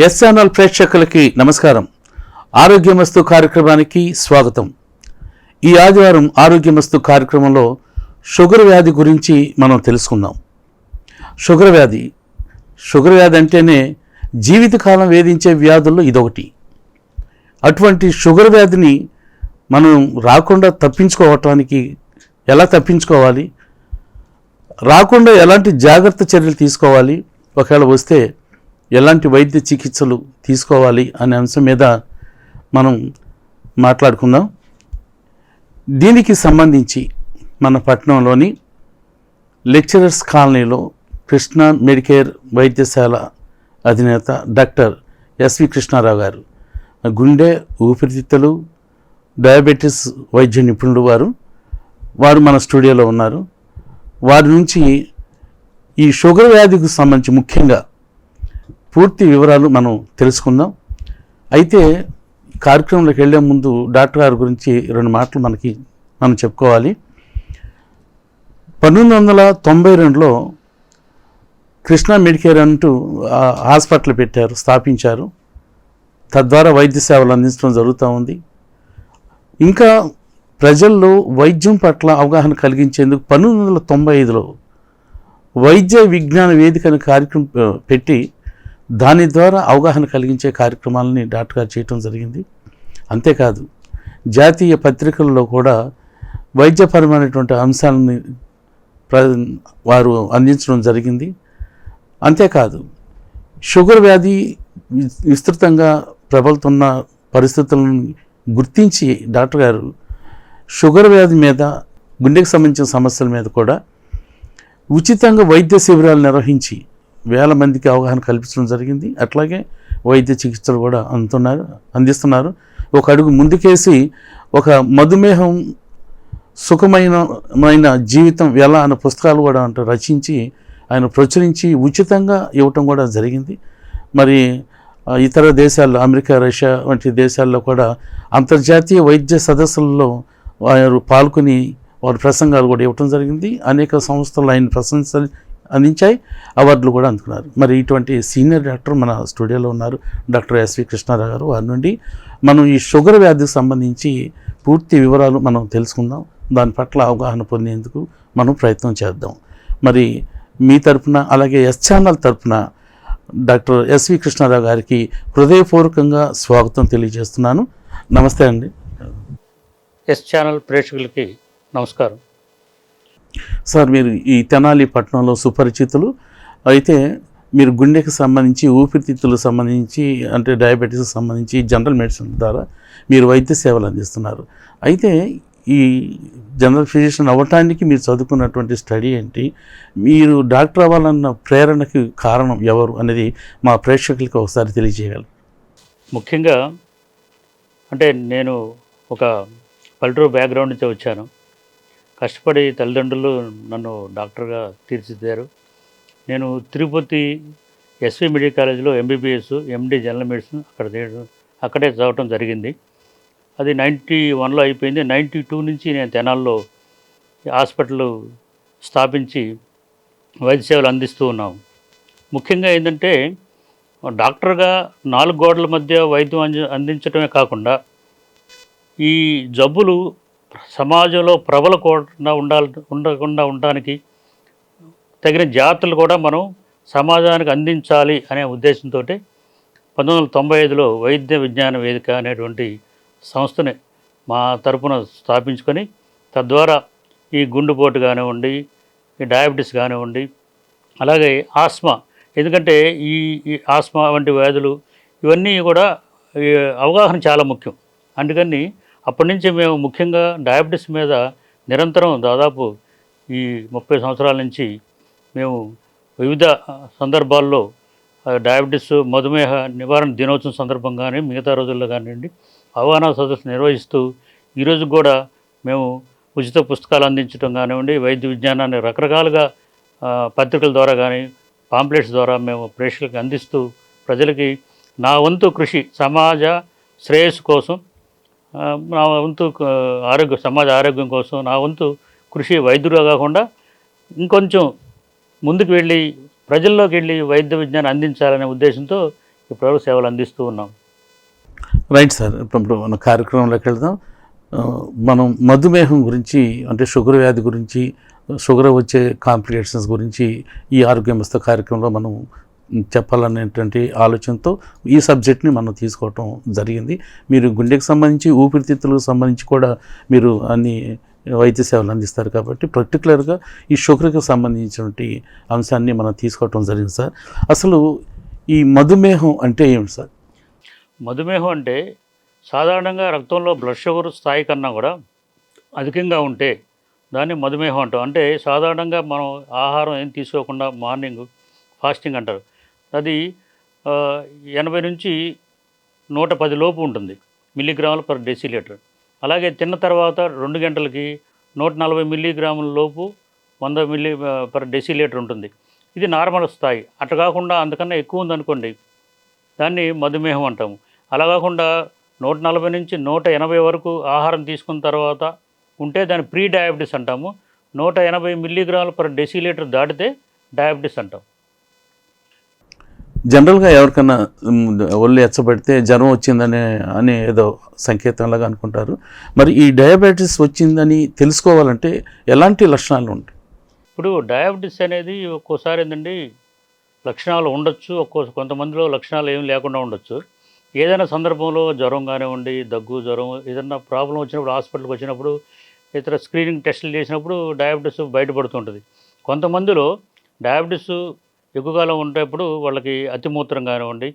SNL ప్రేక్షకులకి నమస్కారం. ఆరోగ్యమస్తు కార్యక్రమానికి స్వాగతం. ఈ ఆదివారం ఆరోగ్యమస్తు కార్యక్రమంలో షుగర్ వ్యాధి గురించి మనం తెలుసుకుందాం. షుగర్ వ్యాధి. షుగర్ వ్యాధి అంటేనే జీవితకాలం వేధించే వ్యాధుల్లో ఇదొకటి. అటువంటి షుగర్ వ్యాధిని మనం రాకుండా తప్పించుకోవటానికి ఎలా తప్పించుకోవాలి? రాకుండా ఎలాంటి జాగ్రత్త చర్యలు తీసుకోవాలి? ఒకవేళ వస్తే ఎలాంటి వైద్య చికిత్సలు తీసుకోవాలి అనే అంశం మీద మనం మాట్లాడుకుందాం. దీనికి సంబంధించి మన పట్టణంలోని లెక్చరర్స్ కాలనీలో కృష్ణ మెడికేర్ వైద్యశాల అధినేత డాక్టర్ ఎస్వి కృష్ణారావు గారు గుండె ఊపిరితిత్తులు డయాబెటీస్ వైద్య నిపుణులు వారు వారు మన స్టూడియోలో ఉన్నారు. వారి నుంచి ఈ షుగర్ వ్యాధికి సంబంధించి ముఖ్యంగా పూర్తి వివరాలు మనం తెలుసుకుందాం. అయితే కార్యక్రమంలోకి వెళ్ళే ముందు డాక్టర్ గారి గురించి రెండు మాటలు మనకి మనం చెప్పుకోవాలి. పంతొమ్మిది వందల తొంభై రెండులో కృష్ణా మెడికేర్ అంటూ హాస్పిటల్ పెట్టారు స్థాపించారు. తద్వారా వైద్య సేవలు అందించడం జరుగుతూ ఉంది. ఇంకా ప్రజల్లో వైద్యం పట్ల అవగాహన కలిగించేందుకు పంతొమ్మిది వందల తొంభై ఐదులో వైద్య విజ్ఞాన వేదిక అనే కార్యక్రమం పెట్టి దాని ద్వారా అవగాహన కలిగించే కార్యక్రమాలని డాక్టర్ గారు చేయటం జరిగింది. అంతేకాదు జాతీయ పత్రికల్లో కూడా వైద్యపరమైనటువంటి అంశాలని ప్ర వారు అందించడం జరిగింది. అంతేకాదు షుగర్ వ్యాధి విస్తృతంగా ప్రబలుతున్న పరిస్థితులను గుర్తించి డాక్టర్ గారు షుగర్ వ్యాధి మీద గుండెకు సంబంధించిన సమస్యల మీద కూడా ఉచితంగా వైద్య శిబిరాలు నిర్వహించి వేల మందికి అవగాహన కల్పించడం జరిగింది. అట్లాగే వైద్య చికిత్సలు కూడా అందుతున్నారు అందిస్తున్నారు. ఒక అడుగు ముందుకేసి ఒక మధుమేహం సుఖమైన జీవితం ఎలా అనే పుస్తకాలు కూడా అంటే రచించి ఆయన ప్రచురించి ఉచితంగా ఇవ్వటం కూడా జరిగింది. మరి ఇతర దేశాల్లో అమెరికా రష్యా వంటి దేశాల్లో కూడా అంతర్జాతీయ వైద్య సదస్సుల్లో వారు పాల్గొని వారి ప్రసంగాలు కూడా ఇవ్వటం జరిగింది. అనేక సంస్థలు ఆయన ప్రశంసలు అందించాయి. అవార్డులు కూడా అందుకున్నారు. మరి ఇటువంటి సీనియర్ డాక్టర్ మన స్టూడియోలో ఉన్నారు. డాక్టర్ ఎస్వి కృష్ణారావు గారు వారి నుండి మనం ఈ షుగర్ వ్యాధికి సంబంధించి పూర్తి వివరాలు మనం తెలుసుకుందాం. దాని పట్ల అవగాహన పొందేందుకు మనం ప్రయత్నం చేద్దాం. మరి మీ తరపున అలాగే ఎస్ ఛానల్ తరఫున డాక్టర్ ఎస్వి కృష్ణారావు గారికి హృదయపూర్వకంగా స్వాగతం తెలియజేస్తున్నాను. నమస్తే అండి. ఎస్ ఛానల్ ప్రేక్షకులకి నమస్కారం. సార్ మీరు ఈ తెనాలి పట్టణంలో సుపరిచితులు. అయితే మీరు గుండెకి సంబంధించి ఊపిరితిత్తులకు సంబంధించి అంటే డయాబెటీస్కి సంబంధించి జనరల్ మెడిసిన్ ద్వారా మీరు వైద్య సేవలు అందిస్తున్నారు. అయితే ఈ జనరల్ ఫిజిషియన్ అవ్వటానికి మీరు చదువుకున్నటువంటి స్టడీ ఏంటి? మీరు డాక్టర్ అవ్వాలన్న ప్రేరణకి కారణం ఎవరు అనేది మా ప్రేక్షకులకి ఒకసారి తెలియజేయాలి ముఖ్యంగా అంటే నేను ఒక పల్లెటూరు బ్యాక్గ్రౌండ్ నుంచి వచ్చాను. కష్టపడి తల్లిదండ్రులు నన్ను డాక్టర్గా తీర్చిదిద్దారు. నేను తిరుపతి ఎస్వి మెడికల్ కాలేజీలో ఎంబీబీఎస్ ఎండి జనరల్ మెడిసిన్ అక్కడ చేయడం అక్కడే చదవటం జరిగింది. అది నైంటీ వన్లో అయిపోయింది. నైంటీ టూ నుంచి నేను తెనాల్లో హాస్పిటల్ స్థాపించి వైద్య సేవలు అందిస్తూ ఉన్నాం ముఖ్యంగా ఏంటంటే డాక్టర్గా నాలుగు గోడల మధ్య వైద్యం అంది అందించడమే కాకుండా ఈ జబ్బులు సమాజంలో ప్రబలకుండా ఉండాలి ఉండకుండా ఉండడానికి తగిన జాతులు కూడా మనం సమాజానికి అందించాలి అనే ఉద్దేశంతో పంతొమ్మిది వందల తొంభై ఐదులో వైద్య విజ్ఞాన వేదిక అనేటువంటి సంస్థని మా తరపున స్థాపించుకొని తద్వారా ఈ గుండెపోటు కానివ్వండి ఈ డయాబెటీస్ కానివ్వండి అలాగే ఆస్మా ఎందుకంటే ఈ ఈ ఆస్మా వంటి వ్యాధులు ఇవన్నీ కూడా ఈ అవగాహన చాలా ముఖ్యం. అందుకని అప్పటి నుంచి మేము ముఖ్యంగా డయాబెటీస్ మీద నిరంతరం దాదాపు ఈ ముప్పై సంవత్సరాల నుంచి మేము వివిధ సందర్భాల్లో డయాబెటీస్ మధుమేహ నివారణ దినోత్సవం సందర్భంగానే మిగతా రోజుల్లో కానివ్వండి అవగాహన సదస్సు నిర్వహిస్తూ ఈరోజు కూడా మేము ఉచిత పుస్తకాలు అందించడం కానివ్వండి వైద్య విజ్ఞానాన్ని రకరకాలుగా పత్రికల ద్వారా కానీ పాంప్లెట్స్ ద్వారా మేము ప్రేక్షకులకు అందిస్తూ ప్రజలకి నా వంతు కృషి సమాజ శ్రేయస్సు కోసం నా వంతు ఆరోగ్య సమాజ ఆరోగ్యం కోసం నా వంతు కృషి వైద్యుడు కాకుండా ఇంకొంచెం ముందుకు వెళ్ళి ప్రజల్లోకి వెళ్ళి వైద్య విజ్ఞానం అందించాలనే ఉద్దేశంతో ఇప్పటివరకు సేవలు అందిస్తూ ఉన్నాం. రైట్ సార్ ఇప్పుడు మన కార్యక్రమంలోకి వెళ్దాం. మనం మధుమేహం గురించి అంటే షుగర్ వ్యాధి గురించి షుగర్ వచ్చే కాంప్లికేషన్స్ గురించి ఈ ఆరోగ్య వ్యవస్థ కార్యక్రమంలో మనం చెప్పాలనేటువంటి ఆలోచనతో ఈ సబ్జెక్ట్ని మనం తీసుకోవటం జరిగింది. మీరు గుండెకి సంబంధించి ఊపిరితిత్తులకు సంబంధించి కూడా మీరు అన్ని వైద్య సేవలు అందిస్తారు కాబట్టి పర్టికులర్గా ఈ షుగర్కి సంబంధించినటువంటి అంశాన్ని మనం తీసుకోవటం జరిగింది సార్. అసలు ఈ మధుమేహం అంటే ఏమిటి సార్? మధుమేహం అంటే సాధారణంగా రక్తంలో బ్లడ్ షుగర్ స్థాయి కన్నా కూడా అధికంగా ఉంటే దాన్ని మధుమేహం అంటాం. అంటే సాధారణంగా మనం ఆహారం ఏం తీసుకోకుండా మార్నింగ్ ఫాస్టింగ్ అంటారు. అది ఎనభై నుంచి నూట పది లోపు ఉంటుంది మిల్లీగ్రాములు పర్ డెసిలీటర్. అలాగే తిన్న తర్వాత రెండు గంటలకి నూట నలభై మిల్లీగ్రాముల లోపు వంద మిల్లీ పర్ డెసిలీటర్ ఉంటుంది. ఇది నార్మల్ స్థాయి. అట్లా కాకుండా అంతకన్నా ఎక్కువ ఉందనుకోండి దాన్ని మధుమేహం అంటాము. అలా కాకుండా నూట నలభై నుంచి నూట ఎనభై వరకు ఆహారం తీసుకున్న తర్వాత ఉంటే దాన్ని ప్రీ డయాబెటీస్ అంటాము. నూట ఎనభై మిల్లీగ్రాములు పర్ డెసిలీటర్ దాటితే డయాబెటీస్ అంటాం. జనరల్గా ఎవరికన్నా ఒళ్ళు ఎచ్చబడితే జ్వరం వచ్చిందనే అని ఏదో సంకేతంలాగా అనుకుంటారు. మరి ఈ డయాబెటీస్ వచ్చిందని తెలుసుకోవాలంటే ఎలాంటి లక్షణాలు ఉంటాయి? ఇప్పుడు డయాబెటీస్ అనేది ఒక్కోసారి ఏంటండి లక్షణాలు ఉండొచ్చు ఒక్కో కొంతమందిలో లక్షణాలు ఏమి లేకుండా ఉండొచ్చు. ఏదైనా సందర్భంలో జ్వరం కానివ్వండి దగ్గు జ్వరం ఏదైనా ప్రాబ్లం వచ్చినప్పుడు హాస్పిటల్కి వచ్చినప్పుడు ఇతర స్క్రీనింగ్ టెస్టులు చేసినప్పుడు డయాబెటీస్ బయటపడుతుంటుంది. కొంతమందిలో డయాబెటీస్ ఎక్కువ కాలం ఉండేప్పుడు వాళ్ళకి అతిమూత్రం కానివ్వండి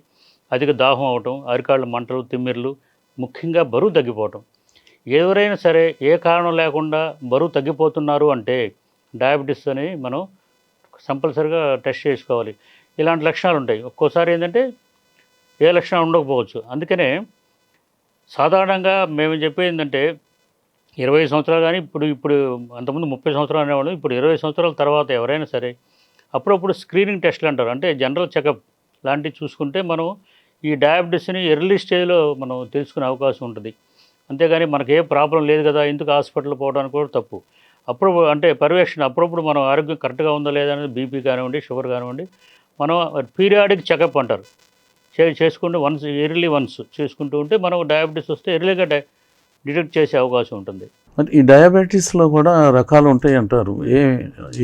అధిక దాహం అవటం అరికాళ్ళు మంటలు తిమ్మిర్లు ముఖ్యంగా బరువు తగ్గిపోవటం. ఎవరైనా సరే ఏ కారణం లేకుండా బరువు తగ్గిపోతున్నారు అంటే డయాబెటీస్ అని మనం కంపల్సరిగా టెస్ట్ చేసుకోవాలి. ఇలాంటి లక్షణాలు ఉంటాయి. ఒక్కోసారి ఏంటంటే ఏ లక్షణాలు ఉండకపోవచ్చు. అందుకనే సాధారణంగా మేము చెప్పేది ఏంటంటే ఇరవై సంవత్సరాలు కానీ ఇప్పుడు ఇప్పుడు అంతకుముందు ముప్పై సంవత్సరాలు అనేవాళ్ళు. ఇప్పుడు ఇరవై సంవత్సరాల తర్వాత ఎవరైనా సరే అప్పుడప్పుడు స్క్రీనింగ్ టెస్ట్లు అంటారు. అంటే జనరల్ చెకప్ లాంటివి చూసుకుంటే మనం ఈ డయాబెటీస్ని ఎర్లీ స్టేజ్లో మనం తెలుసుకునే అవకాశం ఉంటుంది. అంతేగాని మనకి ఏ ప్రాబ్లం లేదు కదా ఎందుకు హాస్పిటల్ పోవడానికి కూడా తప్పు. అప్పుడు అంటే పర్యవేక్షణ అప్పుడప్పుడు మనం ఆరోగ్యం కరెక్ట్గా ఉందా లేదా అనేది బీపీ కానివ్వండి షుగర్ కానివ్వండి మనం పీరియాడిక్ చెకప్ అంటారు. చే చేసుకుంటూ వన్స్ ఎర్లీ వన్స్ చేసుకుంటూ ఉంటే మనం డయాబెటీస్ వస్తే ఎర్లీగా డిటెక్ట్ చేసే అవకాశం ఉంటుంది. మరి ఈ డయాబెటీస్లో కూడా రకాలు ఉంటాయి అంటారు. ఏ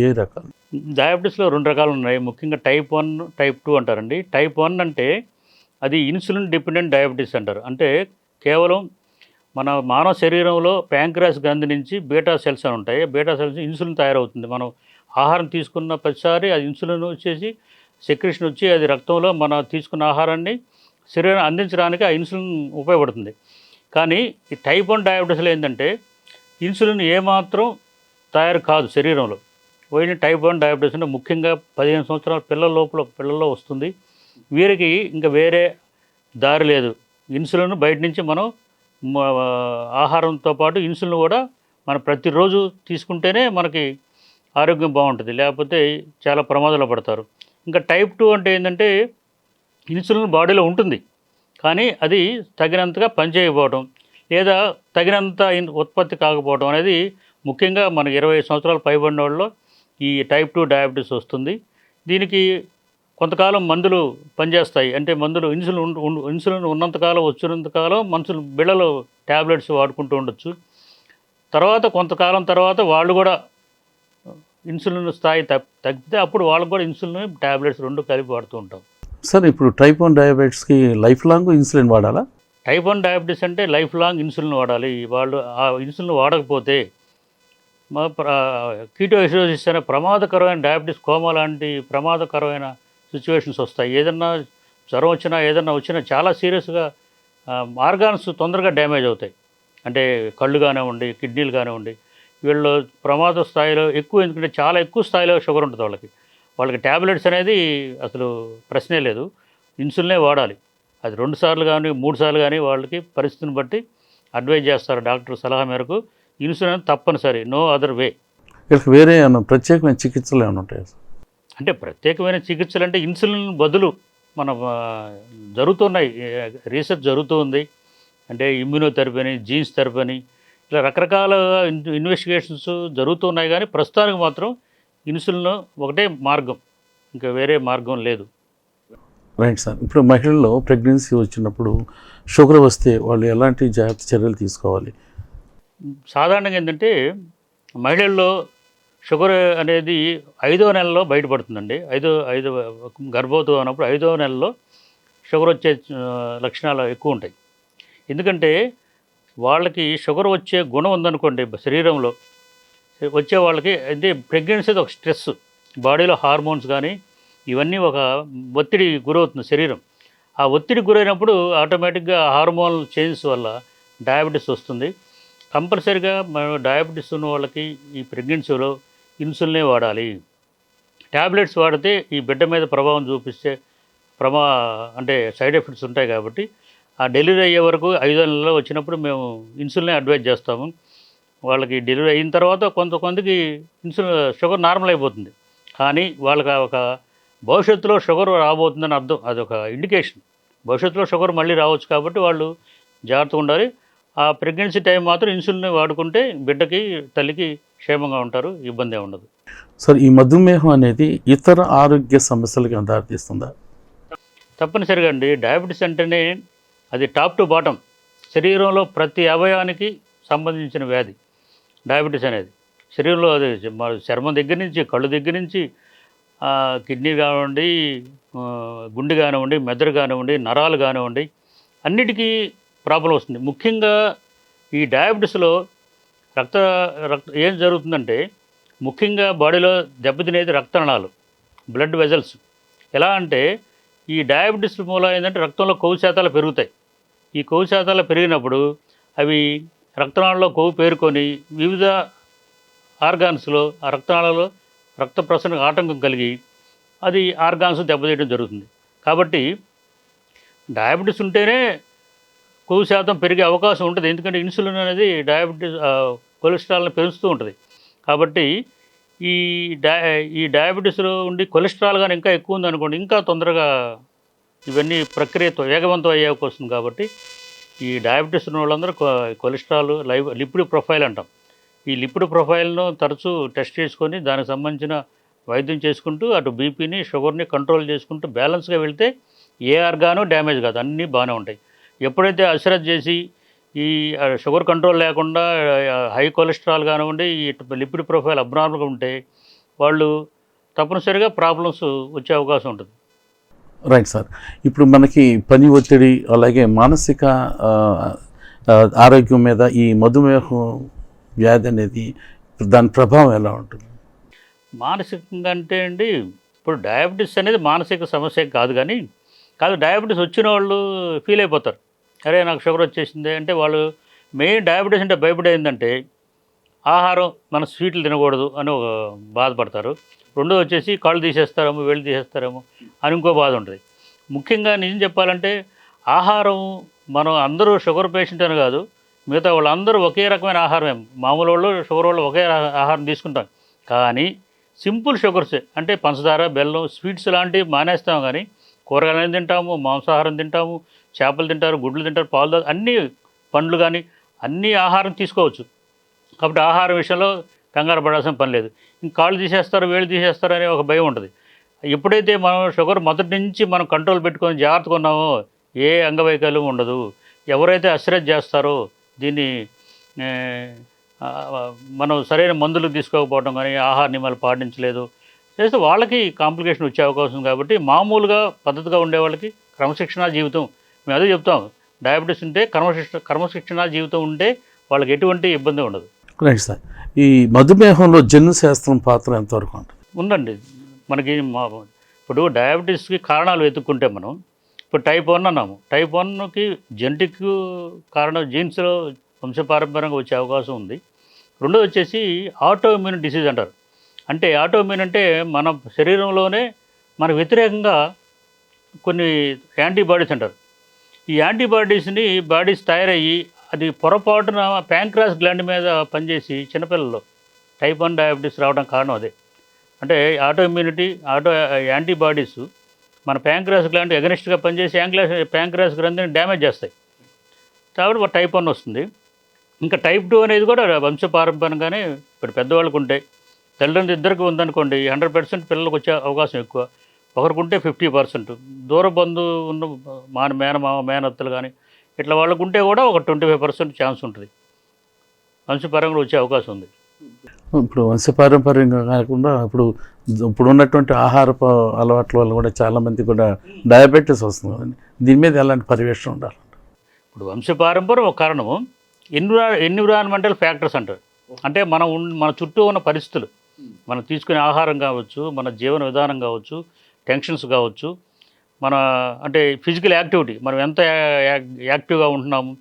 ఏ రకాలు? డయాబెటీస్లో రెండు రకాలు ఉన్నాయి ముఖ్యంగా టైప్ వన్ టైప్ టూ అంటారండి. టైప్ వన్ అంటే అది ఇన్సులిన్ డిపెండెంట్ డయాబెటీస్ అంటారు. అంటే కేవలం మన మానవ శరీరంలో ప్యాంక్రాస్ గ్రంథి నుంచి బీటా సెల్స్ అని ఉంటాయి. బీటా సెల్స్ ఇన్సులిన్ తయారవుతుంది. మనం ఆహారం తీసుకున్న ప్రతిసారి అది ఇన్సులిన్ వచ్చేసి సెక్రేషన్ వచ్చి అది రక్తంలో మనం తీసుకున్న ఆహారాన్ని శరీరం అందించడానికి ఆ ఇన్సులిన్ ఉపయోగపడుతుంది. కానీ ఈ టైప్ వన్ డయాబెటీస్లో ఏంటంటే ఇన్సులిన్ ఏమాత్రం తయారు కాదు శరీరంలో. పోయిన టైప్ వన్ డయాబెటీస్ అంటే ముఖ్యంగా పదిహేను సంవత్సరాల పిల్లల లోపల పిల్లల్లో వస్తుంది. వీరికి ఇంకా వేరే దారి లేదు. ఇన్సులిన్ బయట నుంచి మనం ఆహారంతో పాటు ఇన్సులిన్ కూడా మనం ప్రతిరోజు తీసుకుంటేనే మనకి ఆరోగ్యం బాగుంటుంది. లేకపోతే చాలా ప్రమాదాలు పడతారు. ఇంకా టైప్ టూ అంటే ఏంటంటే ఇన్సులిన్ బాడీలో ఉంటుంది. కానీ అది తగినంతగా పనిచేయకపోవడం లేదా తగినంత ఉత్పత్తి కాకపోవడం అనేది ముఖ్యంగా మన ఇరవై సంవత్సరాలు పైబడిన వాళ్ళలో ఈ టైప్ టూ డయాబెటీస్ వస్తుంది. దీనికి కొంతకాలం మందులు పనిచేస్తాయి. అంటే మందులు ఇన్సులిన్ ఇన్సులిన్ ఉన్నంతకాలం వచ్చినంతకాలం మనుషులు బిళ్ళలు ట్యాబ్లెట్స్ వాడుకుంటూ ఉండొచ్చు. తర్వాత కొంతకాలం తర్వాత వాళ్ళు కూడా ఇన్సులిన్ స్థాయి తగ్ తగ్గితే అప్పుడు వాళ్ళకు కూడా ఇన్సులిన్ ట్యాబ్లెట్స్ రెండు కలిపి వాడుతూ ఉంటాం. సార్ ఇప్పుడు టైప్ వన్ డయాబెటీస్కి లైఫ్ లాంగ్ ఇన్సులిన్ వాడాలా? టైప్ వన్ డయాబెటీస్ అంటే లైఫ్ లాంగ్ ఇన్సులిన్ వాడాలి. వాళ్ళు ఆ ఇన్సులిన్ వాడకపోతే మా కీటో అనే ప్రమాదకరమైన డయాబెటీస్ కోమా లాంటి ప్రమాదకరమైన సిచ్యువేషన్స్ వస్తాయి. ఏదన్నా జ్వరం వచ్చినా ఏదన్నా వచ్చినా చాలా సీరియస్గా ఆర్గాన్స్ తొందరగా డ్యామేజ్ అవుతాయి. అంటే కళ్ళు కానివ్వండి కిడ్నీలు కానివ్వండి వీళ్ళు ప్రమాద స్థాయిలో ఎక్కువ ఎందుకంటే చాలా ఎక్కువ స్థాయిలో షుగర్ ఉంటుంది వాళ్ళకి. వాళ్ళకి ట్యాబ్లెట్స్ అనేది అసలు ప్రశ్నే లేదు. ఇన్సులినే వాడాలి. అది రెండు సార్లు కానీ మూడు సార్లు కానీ వాళ్ళకి పరిస్థితిని బట్టి అడ్వైజ్ చేస్తారు డాక్టర్ సలహా మేరకు. ఇన్సులిన్ తప్పనిసరి నో అదర్ వే. వీళ్ళకి వేరే ఏమైనా ప్రత్యేకమైన చికిత్సలు ఏమైనా ఉంటాయి అంటే ప్రత్యేకమైన చికిత్సలు అంటే ఇన్సులిన్ బదులు మన జరుగుతున్నాయి రీసెర్చ్ జరుగుతూ ఉంది అంటే ఇమ్యూనోథెరపీ అని జీన్స్ థెరపీ అని ఇలా రకరకాల ఇన్- ఇన్వెస్టిగేషన్స్ జరుగుతున్నాయి కానీ ప్రస్తుతానికి మాత్రం ఇన్సులిన్ ఒకటే మార్గం. ఇంకా వేరే మార్గం లేదు. Right sir. ఇప్పుడు మహిళల్లో ప్రెగ్నెన్సీ వచ్చినప్పుడు షుగర్ వస్తే వాళ్ళు ఎలాంటి జాగ్రత్త చర్యలు తీసుకోవాలి? సాధారణంగా ఏంటంటే మహిళల్లో షుగర్ అనేది ఐదో నెలలో బయటపడుతుందండి. ఐదో ఐదో గర్భవతి ఉన్నప్పుడు ఐదో నెలలో షుగర్ వచ్చే లక్షణాలు ఎక్కువ ఉంటాయి. ఎందుకంటే వాళ్ళకి షుగర్ వచ్చే గుణం ఉందనుకోండి శరీరంలో వచ్చే వాళ్ళకి అయితే ప్రెగ్నెన్సీ ఒక స్ట్రెస్ బాడీలో హార్మోన్స్ కానీ ఇవన్నీ ఒక ఒత్తిడి గురవుతుంది శరీరం. ఆ ఒత్తిడి గురైనప్పుడు ఆటోమేటిక్గా హార్మోన్ చేంజెస్ వల్ల డయాబెటీస్ వస్తుంది. కంపల్సరిగా మనం డయాబెటీస్ ఉన్న వాళ్ళకి ఈ ప్రెగ్నెన్సీలో ఇన్సులినే వాడాలి. ట్యాబ్లెట్స్ వాడితే ఈ బిడ్డ మీద ప్రభావం చూపిస్తే ప్రమా అంటే సైడ్ ఎఫెక్ట్స్ ఉంటాయి కాబట్టి ఆ డెలివరీ అయ్యే వరకు ఐదో నెలలో వచ్చినప్పుడు మేము ఇన్సులినే అడ్వైజ్ చేస్తాము. వాళ్ళకి డెలివరీ అయిన తర్వాత కొంత కొంతకి ఇన్సులిన్ షుగర్ నార్మల్ అయిపోతుంది. కానీ వాళ్ళకి ఒక భవిష్యత్తులో షుగర్ రాబోతుందని అర్థం. అదొక ఇండికేషన్. భవిష్యత్తులో షుగర్ మళ్ళీ రావచ్చు కాబట్టి వాళ్ళు జాగ్రత్తగా ఉండాలి. ఆ ప్రెగ్నెన్సీ టైం మాత్రం ఇన్సులిన్ వాడుకుంటే బిడ్డకి తల్లికి క్షేమంగా ఉంటారు ఇబ్బంది ఉండదు. సార్ ఈ మధుమేహం అనేది ఇతర ఆరోగ్య సమస్యలకు దారితీస్తుందా? తప్పనిసరిగా అండి. డయాబెటీస్ అంటేనే అది టాప్ టు బాటం శరీరంలో ప్రతి అవయవానికి సంబంధించిన వ్యాధి డయాబెటీస్ అనేది. శరీరంలో అది చర్మం దగ్గర నుంచి కళ్ళు దగ్గర నుంచి కిడ్నీ కానివ్వండి గుండె కానివ్వండి మెదడు కానివ్వండి నరాలు కానివ్వండి అన్నిటికీ ప్రాబ్లం వస్తుంది. ముఖ్యంగా ఈ డయాబెటీస్లో రక్త రక్త ఏం జరుగుతుందంటే ముఖ్యంగా బాడీలో దెబ్బతినేది రక్తనాళాలు బ్లడ్ వెజల్స్. ఎలా అంటే ఈ డయాబెటీస్ మూలం ఏంటంటే రక్తంలో కొవ్వు శాతాలు పెరుగుతాయి. ఈ కొవ్వు శాతాలు పెరిగినప్పుడు అవి రక్తనాళాల్లో కొవ్వు పేరుకొని వివిధ ఆర్గాన్స్లో ఆ రక్తనాళాలలో రక్త ప్రసరణకు ఆటంకం కలిగి అది ఆర్గాన్స్ దెబ్బతీయడం జరుగుతుంది. కాబట్టి డయాబెటీస్ ఉంటేనే కొవ్వు శాతం పెరిగే అవకాశం ఉంటుంది. ఎందుకంటే ఇన్సులిన్ అనేది డయాబెటీస్ కొలెస్ట్రాల్ని పెంచుతూ ఉంటుంది. కాబట్టి ఈ డయా ఈ డయాబెటీస్లో ఉండి కొలెస్ట్రాల్ కానీ ఇంకా ఎక్కువ ఉందనుకోండి ఇంకా తొందరగా ఇవన్నీ ప్రక్రియతో వేగవంతం అయ్యే వస్తుంది కాబట్టి ఈ డయాబెటీస్ ఉన్న వాళ్ళందరూ కొలెస్ట్రాల్ లైవ్ లిపిడ్ ప్రొఫైల్ అంటాం. ఈ లిపిడ్ ప్రొఫైల్ను తరచూ టెస్ట్ చేసుకొని దానికి సంబంధించిన వైద్యం చేసుకుంటూ అటు బీపీని షుగర్ని కంట్రోల్ చేసుకుంటూ బ్యాలెన్స్గా వెళ్తే ఏ ఆర్గాను డ్యామేజ్ కాదు. అన్నీ బాగానే ఉంటాయి. ఎప్పుడైతే అశ్రద్ధ చేసి ఈ షుగర్ కంట్రోల్ లేకుండా హై కొలెస్ట్రాల్ కానివ్వండి ఈ లిపిడ్ ప్రొఫైల్ అబ్నార్మల్గా ఉంటే వాళ్ళు తప్పనిసరిగా ప్రాబ్లమ్స్ వచ్చే అవకాశం ఉంటుంది. Right sir. ఇప్పుడు మనకి పని ఒత్తిడి అలాగే మానసిక ఆరోగ్యం మీద ఈ మధుమేహం వ్యాధి అనేది దాని ప్రభావం ఎలా ఉంటుంది? మానసికంగా అంటే అండి ఇప్పుడు డయాబెటీస్ అనేది మానసిక సమస్య కాదు కానీ కాదు డయాబెటీస్ వచ్చిన వాళ్ళు ఫీల్ అయిపోతారు. అరే నాకు షుగర్ వచ్చేసింది అంటే వాళ్ళు మెయిన్ డయాబెటీస్ అంటే భయపడేందంటే ఆహారం మన స్వీట్లు తినకూడదు అని ఒక బాధపడతారు. రెండో వచ్చేసి కాళ్ళు తీసేస్తారేమో వేళ్ళు తీసేస్తారేమో అని ఇంకో బాధ ఉంటుంది. ముఖ్యంగా నిజం చెప్పాలంటే ఆహారం మనం అందరూ షుగర్ పేషెంట్ అని కాదు మిగతా వాళ్ళందరూ ఒకే రకమైన ఆహారమే. మామూలు వాళ్ళు షుగర్ వాళ్ళు ఒకే ఆహారం తీసుకుంటాం. కానీ సింపుల్ షుగర్స్ అంటే పంచదార బెల్లం స్వీట్స్ లాంటివి మానేస్తాం కానీ కూరగాయలు తింటాము మాంసాహారం తింటాము చేపలు తింటారు గుడ్లు తింటారు పాలు అన్ని అన్నీ పండ్లు కానీ అన్ని ఆహారం తీసుకోవచ్చు. కాబట్టి ఆహారం విషయంలో కంగారు పడాల్సిన పని లేదు. ఇంక కాళ్ళు తీసేస్తారు వేళ్ళు తీసేస్తారు అనే ఒక భయం ఉంటుంది. ఎప్పుడైతే మనం షుగర్ మొదటి నుంచి మనం కంట్రోల్ పెట్టుకొని జాగ్రత్తగా ఉన్నామో ఏ అంగవైకల్యం ఉండదు. ఎవరైతే అశ్రద్ధ చేస్తారో దీన్ని మనం సరైన మందులు తీసుకోకపోవడం కానీ ఆహార నియమాలు పాటించలేదు చేస్తే వాళ్ళకి కాంప్లికేషన్ వచ్చే అవకాశం కాబట్టి మామూలుగా పద్ధతిగా ఉండే వాళ్ళకి క్రమశిక్షణ జీవితం. మేము అదే చెప్తాం. డయాబెటీస్ ఉంటే క్రమశిక్షణ క్రమశిక్షణ జీవితం ఉంటే వాళ్ళకి ఎటువంటి ఇబ్బంది ఉండదు. రైట్ సార్ ఈ మధుమేహంలో జన్యు శాస్త్రం పాత్ర ఎంతవరకు ఉంటుంది? ఉందండి. మనకి మా ఇప్పుడు డయాబెటీస్కి కారణాలు వెతుక్కుంటే మనం ఇప్పుడు టైప్ వన్ అన్నాము. టైప్ వన్కి జెనటిక్ కారణం జీన్స్లో వంశపారంపర్యంగా వచ్చే అవకాశం ఉంది. రెండోది వచ్చేసి ఆటో ఇమ్యూన్ డిసీజ్ అంటారు. అంటే ఆటోమ్యూన్ అంటే మన శరీరంలోనే మన వ్యతిరేకంగా కొన్ని యాంటీబాడీస్ అంటారు. ఈ యాంటీబాడీస్ని బాడీస్ తయారయ్యి అది పొరపాటున ప్యాంక్రాస్ గ్లాండ్ మీద పనిచేసి చిన్నపిల్లల్లో టైప్ వన్ డయాబెటీస్ రావడం కారణం అదే. అంటే ఆటో ఇమ్యూనిటీ ఆటో యాంటీబాడీస్ మన ప్యాంక్రాస్ గ్లాండ్ ఎగనిస్ట్గా పనిచేసి యాంక్రాస్ ప్యాంక్రాస్ గ్రంథిని డ్యామేజ్ చేస్తాయి. కాబట్టి టైప్ వన్ వస్తుంది. ఇంకా టైప్ టూ అనేది కూడా వంశపారంపర్యంగానే ఇప్పుడు పెద్దవాళ్ళకు ఉంటాయి. తల్లిదండ్రులు ఇద్దరికి ఉందనుకోండి హండ్రెడ్ పర్సెంట్ పిల్లలకు వచ్చే అవకాశం ఎక్కువ. ఒకరికి ఉంటే ఫిఫ్టీ పర్సెంట్ దూర బంధువు ఉన్న మా మేనమామ మేనత్తలు కానీ ఇట్లా వాళ్ళకు ఉంటే కూడా ఒక ట్వంటీ ఫైవ్ పర్సెంట్ ఛాన్స్ ఉంటుంది. వంశపరంగా వచ్చే అవకాశం ఉంది. ఇప్పుడు వంశపారంపర్యంగా కాకుండా ఇప్పుడు ఇప్పుడు ఉన్నటువంటి ఆహార అలవాట్ల వల్ల కూడా చాలా మంది కూడా డయాబెటీస్ వస్తుంది కదండి. దీని మీద ఎలాంటి పర్యవేక్షణ ఉండాలి? ఇప్పుడు వంశపారంపర్యం ఒక కారణము. ఎన్విరా ఎన్విరాన్మెంటల్ ఫ్యాక్టర్స్ అంటారు. అంటే మనం మన చుట్టూ ఉన్న పరిస్థితులు. మనం తీసుకునే ఆహారం కావచ్చు మన జీవన విధానం కావచ్చు టెన్షన్స్ కావచ్చు మన అంటే ఫిజికల్ యాక్టివిటీ మనం ఎంత యాక్టివ్గా ఉంటున్నాము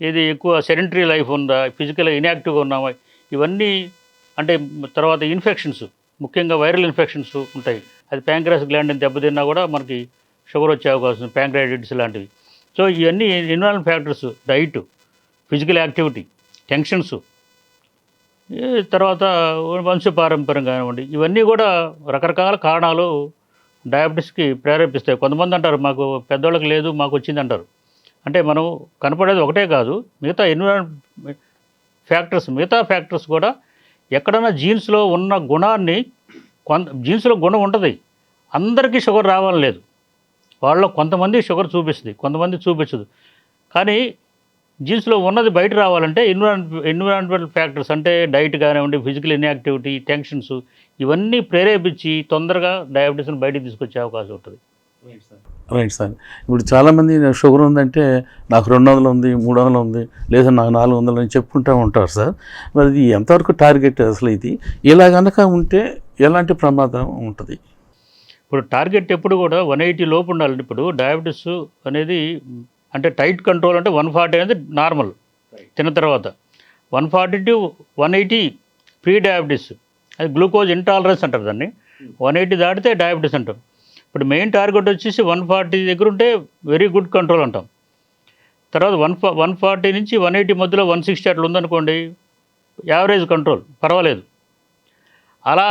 ఇది ఎక్కువ సెడెంటరీ లైఫ్ ఉందా ఫిజికల్ ఇన్యాక్టివ్గా ఉన్నామా ఇవన్నీ అంటే తర్వాత ఇన్ఫెక్షన్స్ ముఖ్యంగా వైరల్ ఇన్ఫెక్షన్స్ ఉంటాయి. అది ప్యాంక్రాస్ గ్లాండ్ దెబ్బతిన్నా కూడా మనకి షుగర్ వచ్చే అవకాశం ఉంది లాంటివి. సో ఇవన్నీ environment factors diet physical activity tensions తర్వాత వంశపారంపర్యం కానివ్వండి ఇవన్నీ కూడా రకరకాల కారణాలు డయాబెటీస్కి ప్రేరేపిస్తాయి. కొంతమంది అంటారు మాకు పెద్దోళ్ళకి లేదు మాకు వచ్చింది అంటారు. అంటే మనం కనపడేది ఒకటే కాదు మిగతా ఎన్విరాన్మెంట్ ఫ్యాక్టర్స్ మిగతా ఫ్యాక్టర్స్ కూడా ఎక్కడైనా జీన్స్లో ఉన్న గుణాన్ని కొంత జీన్స్లో గుణం ఉంటుంది. అందరికీ షుగర్ రావాలని లేదు. వాళ్ళలో కొంతమంది షుగర్ చూపిస్తుంది కొంతమంది చూపించదు. కానీ జీన్స్లో ఉన్నది బయట రావాలంటే ఎన్విరాన్ ఎన్విరాన్మెంటల్ ఫ్యాక్టర్స్ అంటే డైట్ కానివ్వండి ఫిజికల్ ఇన్యాక్టివిటీ టెన్షన్స్ ఇవన్నీ ప్రేరేపించి తొందరగా డయాబెటీస్ని బయటికి తీసుకొచ్చే అవకాశం ఉంటుంది. Right sir. ఇప్పుడు చాలామంది షుగర్ ఉందంటే నాకు రెండు వందలు ఉంది మూడు వందలు ఉంది లేదా నాకు నాలుగు వందలు అని చెప్పుకుంటూ ఉంటారు సార్. మరి ఇది ఎంతవరకు టార్గెట్ అసలు ఇది? ఇలా కనుక ఉంటే ఎలాంటి ప్రమాదం ఉంటుంది? ఇప్పుడు టార్గెట్ ఎప్పుడు కూడా వన్ ఎయిటీ లోపు ఉండాలి ఇప్పుడు డయాబెటీస్ అనేది అంటే టైట్ కంట్రోల్ అంటే వన్ ఫార్టీ అనేది నార్మల్. తిన్న తర్వాత. One forty to one eighty pre diabetes అది గ్లూకోజ్ ఇంటాలరెన్స్ అంటారు దాన్ని. వన్ ఎయిటీ దాటితే డయాబెటీస్ అంటాం ఇప్పుడు మెయిన్ టార్గెట్ వచ్చేసి వన్ ఫార్టీ దగ్గర ఉంటే వెరీ గుడ్ కంట్రోల్ అంటాం. తర్వాత వన్ ఫా వన్ ఫార్టీ నుంచి వన్ ఎయిటీ మధ్యలో వన్ సిక్స్టీ అట్లా ఉందనుకోండి యావరేజ్ కంట్రోల్ పర్వాలేదు. అలా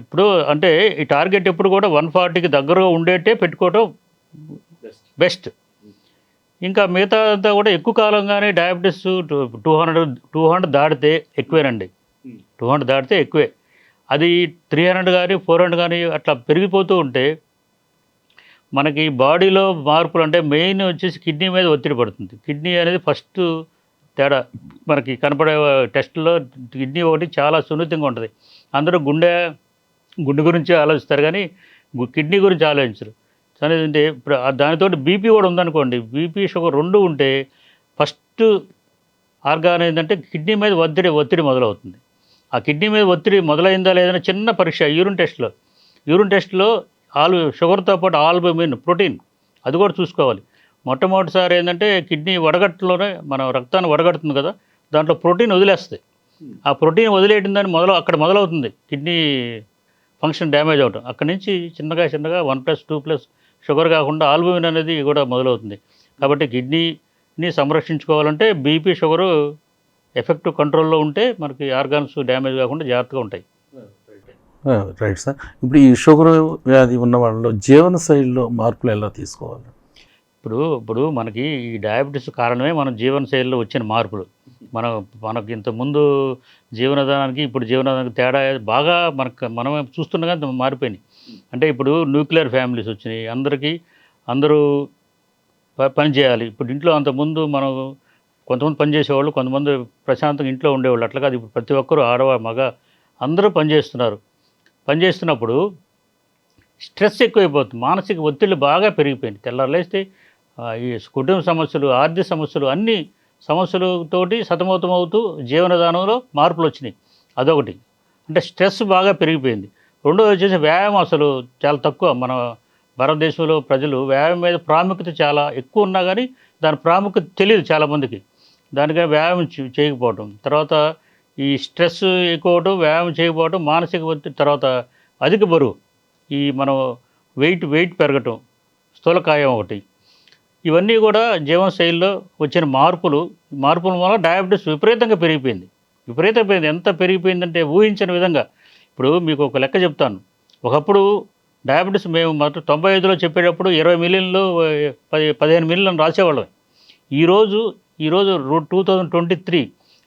ఇప్పుడు అంటే ఈ టార్గెట్ ఎప్పుడు కూడా వన్ ఫార్టీకి దగ్గరగా ఉండేటే పెట్టుకోవటం బెస్ట్. ఇంకా మిగతా అంతా కూడా ఎక్కువ కాలంగానే diabetes two hundred two hundred దాటితే ఎక్కువేనండి. టూ హండ్రెడ్ దాటితే ఎక్కువే. అది త్రీ హండ్రెడ్ కానీ ఫోర్ హండ్రెడ్ కానీ అట్లా పెరిగిపోతూ ఉంటే మనకి బాడీలో మార్పులు అంటే మెయిన్ వచ్చేసి కిడ్నీ మీద ఒత్తిడి పడుతుంది. కిడ్నీ అనేది ఫస్ట్ తేడా మనకి కనపడే టెస్ట్లో కిడ్నీ ఒకటి చాలా సున్నితంగా ఉంటుంది. అందరూ గుండె గుండె గురించి ఆలోచిస్తారు కానీ కిడ్నీ గురించి ఆలోచించరు. అంటే ఇప్పుడు దానితో బీపీ కూడా ఉందనుకోండి బీపీ షుగర్ రెండు ఉంటే ఫస్ట్ ఆర్గాన్ ఏంటంటే కిడ్నీ మీద ఒత్తిడి ఒత్తిడి మొదలవుతుంది. ఆ కిడ్నీ మీద ఒత్తిడి మొదలైందా లేదని చిన్న పరీక్ష యూరిన్ టెస్ట్లో. యూరిన్ టెస్ట్లో ఆల్ షుగర్తో పాటు ఆల్బమిన్ ప్రోటీన్ అది కూడా చూసుకోవాలి. మొట్టమొదటిసారి ఏంటంటే కిడ్నీ వడగట్టలోనే మన రక్తాన్ని వడగడుతుంది కదా దాంట్లో ప్రోటీన్ వదిలేస్తుంది ఆ ప్రోటీన్ వదిలేయడం దాన్ని మొదలు అక్కడ మొదలవుతుంది. కిడ్నీ ఫంక్షన్ డ్యామేజ్ అవటం అక్కడి నుంచి చిన్నగా చిన్నగా one plus two plus sugar కాకుండా ఆల్బమిన్ అనేది కూడా మొదలవుతుంది. కాబట్టి కిడ్నీని సంరక్షించుకోవాలంటే బీపీ షుగరు ఎఫెక్టివ్ కంట్రోల్లో ఉంటే మనకి ఆర్గాన్స్ డ్యామేజ్ కాకుండా జాగ్రత్తగా ఉంటాయి. Right sir. ఇప్పుడు ఈ షుగర్ వ్యాధి ఉన్న వాళ్ళలో జీవన శైలిలో మార్పులు ఎలా తీసుకోవాలి? ఇప్పుడు ఇప్పుడు మనకి ఈ డయాబెటీస్ కారణమే మన జీవనశైలిలో వచ్చిన మార్పులు. మనం మనకి ఇంత ముందు జీవనదానానికి ఇప్పుడు జీవనదానానికి తేడా బాగా మనకు మనం చూస్తుండగా మారిపోయినాయి. అంటే ఇప్పుడు న్యూక్లియర్ ఫ్యామిలీస్ వచ్చినాయి. అందరికీ అందరూ ప- ఇప్పుడు ఇంట్లో అంతకుముందు మనం కొంతమంది పనిచేసేవాళ్ళు కొంతమంది ప్రశాంతంగా ఇంట్లో ఉండేవాళ్ళు. అట్లా కాదు. ఇప్పుడు ప్రతి ఒక్కరు ఆడవ మగ అందరూ పనిచేస్తున్నారు పనిచేస్తున్నప్పుడు స్ట్రెస్ ఎక్కువైపోతుంది. మానసిక ఒత్తిళ్ళు బాగా పెరిగిపోయింది తెల్లారులేస్తే ఈ కుటుంబ సమస్యలు ఆర్థిక సమస్యలు అన్ని సమస్యలతోటి సతమతమవుతూ జీవనదానంలో మార్పులు వచ్చినాయి. అదొకటి. అంటే స్ట్రెస్ బాగా పెరిగిపోయింది. రెండోది వచ్చేసి వ్యాయామం అసలు చాలా తక్కువ. మన భారతదేశంలో ప్రజలు వ్యాయామం మీద ప్రాముఖ్యత చాలా ఎక్కువ ఉన్నా కానీ దాని ప్రాముఖ్యత తెలియదు చాలామందికి దానికని వ్యాయామం చేయకపోవటం. తర్వాత ఈ స్ట్రెస్ ఎక్కువటం వ్యాయామం చేయకపోవటం మానసిక ఒత్తిడి తర్వాత అధిక బరువు ఈ మనం వెయిట్ వెయిట్ పెరగటం స్థూలకాయం ఒకటి. ఇవన్నీ కూడా జీవనశైలిలో వచ్చిన మార్పులు మార్పుల వల్ల డయాబెటీస్ విపరీతంగా పెరిగిపోయింది. విపరీతంగా పెరిగింది ఎంత పెరిగిపోయిందంటే ఊహించని విధంగా ఇప్పుడు మీకు ఒక లెక్క చెప్తాను. ఒకప్పుడు డయాబెటీస్ మేము మొత్తం తొంభై ఐదులో చెప్పేటప్పుడు ఇరవై మిలియన్లు పది పదిహేను మిలియన్లు రాసేవాళ్ళం. ఈరోజు ఈరోజు two thousand twenty three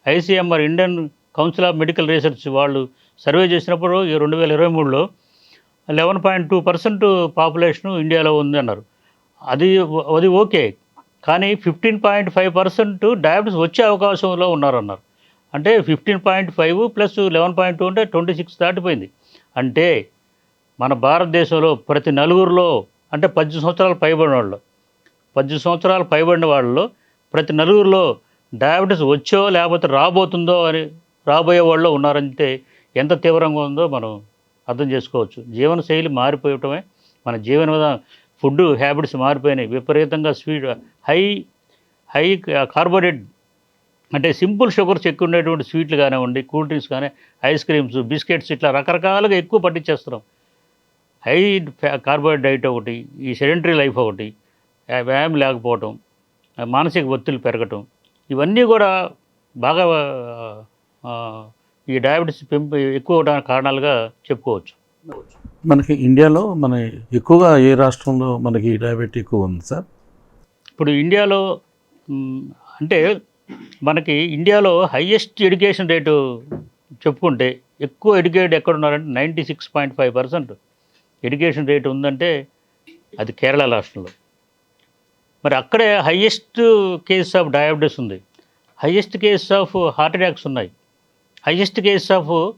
ICMR Indian council of medical research వాళ్ళు సర్వే చేసినప్పుడు ఈ రెండు వేల ఇరవై మూడులో eleven point two percent population ఇండియాలో ఉంది అన్నారు అది అది ఓకే. కానీ fifteen point five percent diabetes వచ్చే అవకాశంలో ఉన్నారన్నారు. అంటే fifteen point five plus eleven point two అంటే ట్వంటీ సిక్స్ దాటిపోయింది. అంటే మన భారతదేశంలో ప్రతి నలుగురిలో అంటే పద్దెనిమిది సంవత్సరాలు పైబడిన వాళ్ళు పద్దెనిమిది సంవత్సరాలు పైబడిన వాళ్ళలో ప్రతి నలుగురిలో డయాబెటీస్ వచ్చో లేకపోతే రాబోతుందో అని రాబోయే వాళ్ళు ఉన్నారంటే ఎంత తీవ్రంగా ఉందో మనం అర్థం చేసుకోవచ్చు. జీవనశైలి మారిపోయటమే మన జీవన విధానం ఫుడ్ హ్యాబిట్స్ మారిపోయినాయి. విపరీతంగా స్వీట్ హై హై కార్బోహైడ్రేట్ అంటే సింపుల్ షుగర్స్ ఎక్కువ ఉండేటువంటి స్వీట్లు కానివ్వండి కూల్ డ్రింక్స్ కానీ ఐస్ క్రీమ్స్ బిస్కెట్స్ ఇట్లా రకరకాలుగా ఎక్కువ పట్టించేస్తున్నాం. హై కార్బోహైడ్రేట్ డైట్ ఒకటి ఈ సెడెంటరీ లైఫ్ ఒకటి వ్యాయామం లేకపోవటం మానసిక ఒత్తిడి పెరగటం ఇవన్నీ కూడా బాగా ఈ డయాబెటీస్ పెంపు ఎక్కువ కారణాలుగా చెప్పుకోవచ్చు. మనకి ఇండియాలో మన ఎక్కువగా ఏ రాష్ట్రంలో మనకి డయాబెటీ ఎక్కువ ఉంది సార్? ఇప్పుడు ఇండియాలో అంటే మనకి ఇండియాలో హయ్యెస్ట్ ఎడ్యుకేషన్ రేటు చెప్పుకుంటే ఎక్కువ ఎడ్యుకేటెడ్ ఎక్కడ ఉన్నారంటే ninety six point five percent education rate ఉందంటే అది కేరళ రాష్ట్రంలో. మరి అక్కడే హయ్యెస్ట్ కేసెస్ ఆఫ్ డయాబెటీస్ ఉంది. Highest cases of heart attacks ఉన్నాయి. హయ్యెస్ట్ కేసెస్ ఆఫ్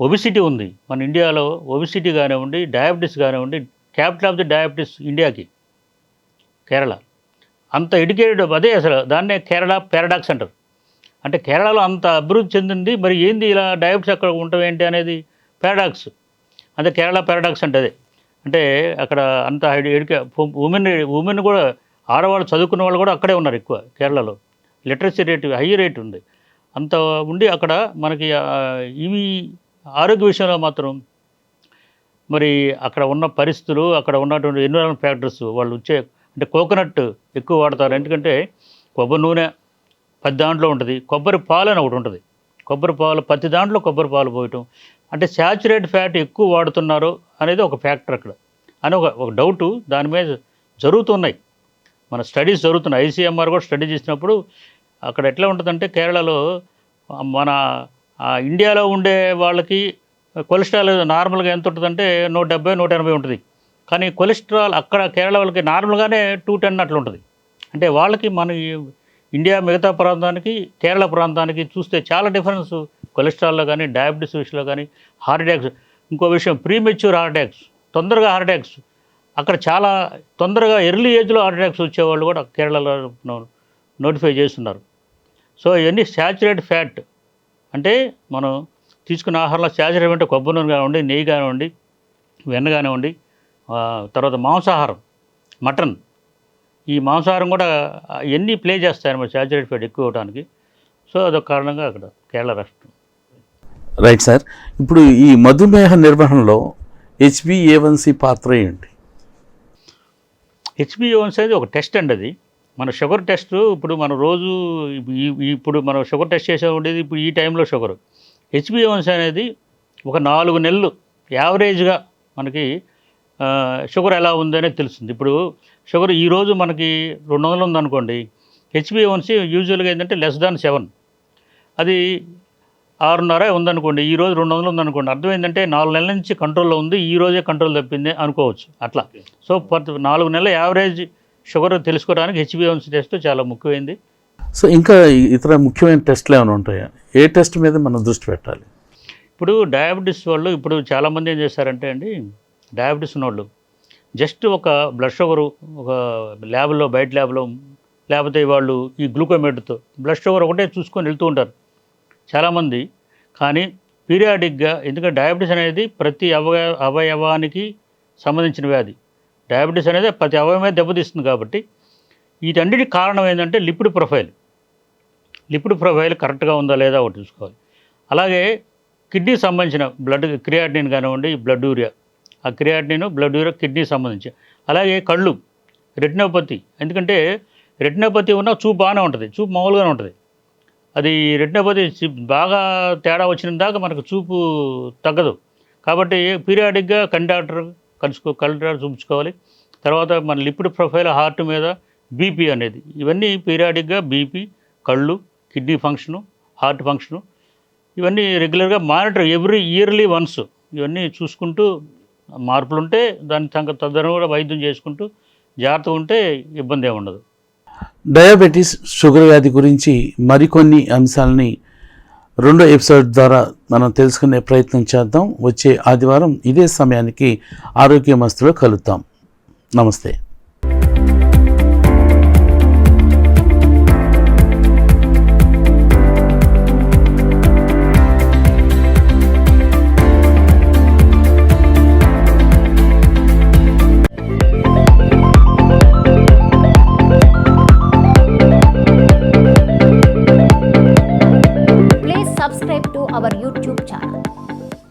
ఒబిసిటీ ఉంది. మన ఇండియాలో ఒబిసిటీ కానివ్వండి డయాబెటీస్ కానివ్వండి క్యాపిటల్ ఆఫ్ ది డయాబెటీస్ ఇండియాకి కేరళ. అంత ఎడ్యుకేటెడ్ అదే అసలు. దాన్నే కేరళ పారాడాక్స్ అంటారు. అంటే కేరళలో అంత అభివృద్ధి చెందింది మరి ఏంది ఇలా డయాబెటిస్ అక్కడ ఉండటం ఏంటి అనేది పారాడాక్స్ అంటే కేరళ పారాడాక్స్ అంటే అదే అంటే అక్కడ అంత ఎడ్యుకే ఉమెన్ ఉమెన్ కూడా ఆడవాళ్ళు చదువుకున్న వాళ్ళు కూడా అక్కడే ఉన్నారు ఎక్కువ కేరళలో. లిటరసీ రేట్ హై రేట్ ఉంది. అంత ఉండి అక్కడ మనకి ఇవి ఆరోగ్య విషయంలో మాత్రం మరి అక్కడ ఉన్న పరిస్థితులు అక్కడ ఉన్నటువంటి ఎన్విరాన్మెంట్ ఫ్యాక్టర్స్ వాళ్ళు వచ్చే అంటే కోకోనట్ ఎక్కువ వాడతారు. ఎందుకంటే కొబ్బరి నూనె పది దాంట్లో ఉంటుంది. కొబ్బరి పాలు అని ఒకటి ఉంటుంది. కొబ్బరి పాలు ప్రతి దాంట్లో కొబ్బరి పాలు పోయటం. అంటే శాచురేట్ ఫ్యాట్ ఎక్కువ వాడుతున్నారు అనేది ఒక ఫ్యాక్టర్ అక్కడ. అని ఒక ఒక డౌటు దాని మీద జరుగుతున్నాయి. మన స్టడీస్ జరుగుతున్నాయి. ఐసీఎంఆర్ కూడా స్టడీ చేసినప్పుడు అక్కడ ఎట్లా ఉంటుందంటే కేరళలో మన ఇండియాలో ఉండే వాళ్ళకి కొలెస్ట్రాల్ నార్మల్గా ఎంత ఉంటుందంటే నూట డెబ్బై నూట ఎనభై ఉంటుంది. కానీ కొలెస్ట్రాల్ అక్కడ కేరళ వాళ్ళకి నార్మల్గానే టూ టెన్ అట్లా ఉంటుంది అంటే వాళ్ళకి మన ఇండియా మిగతా ప్రాంతానికి కేరళ ప్రాంతానికి చూస్తే చాలా డిఫరెన్స్ కొలెస్ట్రాల్లో కానీ డయాబెటీస్ విషయంలో కానీ హార్ట్ అటాక్స్ ఇంకో విషయం ప్రీమెచ్యూర్ హార్ట్ అటాక్స్ తొందరగా హార్ట్ అటాక్స్ అక్కడ చాలా తొందరగా ఎర్లీ ఏజ్లో హార్ట్ అటాక్స్ వచ్చేవాళ్ళు కూడా కేరళలో నోటిఫై చేస్తున్నారు. సో ఇవన్నీ శాచురేట్ ఫ్యాట్ అంటే మనం తీసుకున్న ఆహారంలో శాచురేట్ అంటే కొబ్బరి నూనె కానివ్వండి నెయ్యి కానివ్వండి వెన్న కానివ్వండి తర్వాత మాంసాహారం మటన్. ఈ మాంసాహారం కూడా ఎన్ని ప్లే చేస్తాయి అన్నమాట శాచురేట్ ఫ్యాట్ ఎక్కువ అవడానికి సో అదొక కారణంగా అక్కడ కేరళ రాష్ట్రం. Right sir. ఇప్పుడు ఈ మధుమేహ నిర్వహణలో హెచ్బిఏవన్సి పాత్ర ఏంటి? హెచ్బిఓన్స్ అనేది ఒక టెస్ట్ అండి అది. మన షుగర్ టెస్ట్ ఇప్పుడు మనం రోజు ఇప్పుడు మనం షుగర్ టెస్ట్ చేసే ఉండేది ఇప్పుడు ఈ టైంలో షుగర్. హెచ్బిఓన్స్ అనేది ఒక నాలుగు నెలలు యావరేజ్గా మనకి షుగర్ ఎలా ఉందనేది తెలుస్తుంది. ఇప్పుడు షుగర్ ఈరోజు మనకి రెండు వందలు ఉందనుకోండి హెచ్బిఓన్సీ యూజువల్గా ఏంటంటే లెస్ దాన్ సెవెన్. అది ఆరున్నర ఉందనుకోండి ఈ రోజు రెండు వందలు ఉందనుకోండి అర్థం ఏంటంటే నాలుగు నెలల నుంచి కంట్రోల్లో ఉంది ఈ రోజే కంట్రోల్ తప్పింది అనుకోవచ్చు. అట్లా. సో పర్ నాలుగు నెలల యావరేజ్ షుగర్ తెలుసుకోవడానికి హెచ్బిఎన్సీ టెస్ట్ చాలా ముఖ్యమైనది సో ఇంకా ఇతర ముఖ్యమైన టెస్ట్లు ఏమైనా ఉంటాయా? ఏ టెస్ట్ మీద మనం దృష్టి పెట్టాలి? ఇప్పుడు డయాబెటీస్ వాళ్ళు ఇప్పుడు చాలామంది ఏం చేస్తారంటే అండి డయాబెటీస్ ఉన్నోళ్ళు. జస్ట్ ఒక బ్లడ్ షుగరు ఒక ల్యాబ్లో బయట ల్యాబ్లో లేకపోతే వాళ్ళు ఈ గ్లూకోమీటర్తో బ్లడ్ షుగర్ ఒకటే చూసుకొని వెళ్తూ ఉంటారు. చాలామంది. కానీ పీరియాడిక్గా ఎందుకంటే డయాబెటీస్ అనేది ప్రతి అవయ అవయవానికి సంబంధించిన వ్యాధి. డయాబెటీస్ అనేది ప్రతి అవయవమే దెబ్బతీస్తుంది కాబట్టి వీటన్నిటి కారణం ఏంటంటే లిపిడ్ ప్రొఫైల్. లిపిడ్ ప్రొఫైల్ కరెక్ట్గా ఉందా లేదా ఒకటి చూసుకోవాలి. అలాగే కిడ్నీ సంబంధించిన బ్లడ్ క్రియాటిన్ కానివ్వండి బ్లడ్ యూరియా. ఆ క్రియాటినిన్ బ్లడ్ యూరియా కిడ్నీ సంబంధించి. అలాగే కళ్ళు రెటినోపతి ఎందుకంటే రెటినోపతి ఉన్న చూపు బాగానే ఉంటుంది. చూపు మామూలుగానే ఉంటుంది. అది రెటినోపతి బాగా తేడా వచ్చిన దాకా మనకు చూపు తగ్గదు. కాబట్టి పీరియాడిక్గా కండక్టర్ కలుసుకో కండక్టర్ చూపించుకోవాలి. తర్వాత మన లిపిడ్ ప్రొఫైల్ హార్ట్ మీద బీపీ అనేది. ఇవన్నీ పీరియాడిక్గా బీపీ కళ్ళు కిడ్నీ ఫంక్షను హార్ట్ ఫంక్షను ఇవన్నీ రెగ్యులర్గా మానిటర్ ఎవ్రీ ఇయర్లీ వన్స్ ఇవన్నీ చూసుకుంటూ మార్పులు ఉంటే దాని సంగ తద్దరం కూడా వైద్యం చేసుకుంటూ జాగ్రత్తగా ఉంటే ఇబ్బంది ఏమి ఉండదు. డయాబెటీస్ షుగర్ వ్యాధి గురించి మరికొన్ని అంశాలని రెండో ఎపిసోడ్ ద్వారా మనం తెలుసుకునే ప్రయత్నం చేద్దాం. వచ్చే ఆదివారం ఇదే సమయానికి ఆరోగ్య మస్తులో కలుద్దాం. నమస్తే.